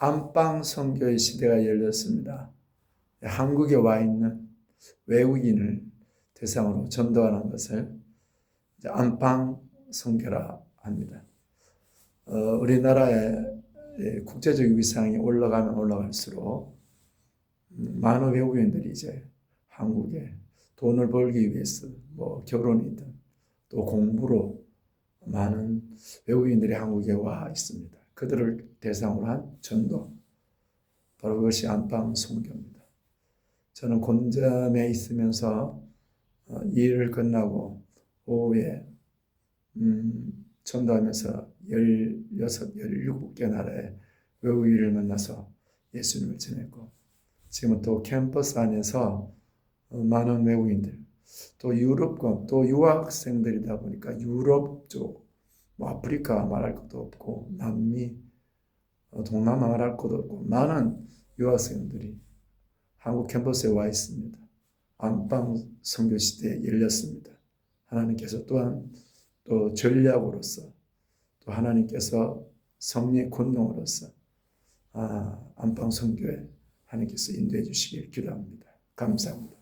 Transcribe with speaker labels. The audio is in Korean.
Speaker 1: 안방 선교의 시대가 열렸습니다. 한국에 와 있는 외국인을 대상으로 전도하는 것을 안방 선교라 합니다. 어, 우리나라의 예, 국제적 위상이 올라가면 올라갈수록 음, 많은 외국인들이 이제 한국에 돈을 벌기 위해서 뭐 결혼이든 또 공부로 많은 외국인들이 한국에 와 있습니다. 그들을 대상으로 한 전도 바로 그것이 안방 선교입니다. 저는 곤점에 있으면서 어, 일을 끝나고 오후에 음, 전도하면서 16, 17개 나라의 외국인을 만나서 예수님을 전했고 지금은 또 캠퍼스 안에서 어, 많은 외국인들 또 유럽권 또 유학생들이다 보니까 유럽 쪽, 뭐 아프리카 말할 것도 없고 남미, 어, 동남아 말할 것도 없고 많은 유학생들이 한국 캠퍼스에 와 있습니다. 안방 선교 시대에 열렸습니다. 하나님께서 또한 또 전략으로서 또 하나님께서 성령의 권능으로서 아, 안방 선교에 하나님께서 인도해 주시길 기도합니다. 감사합니다.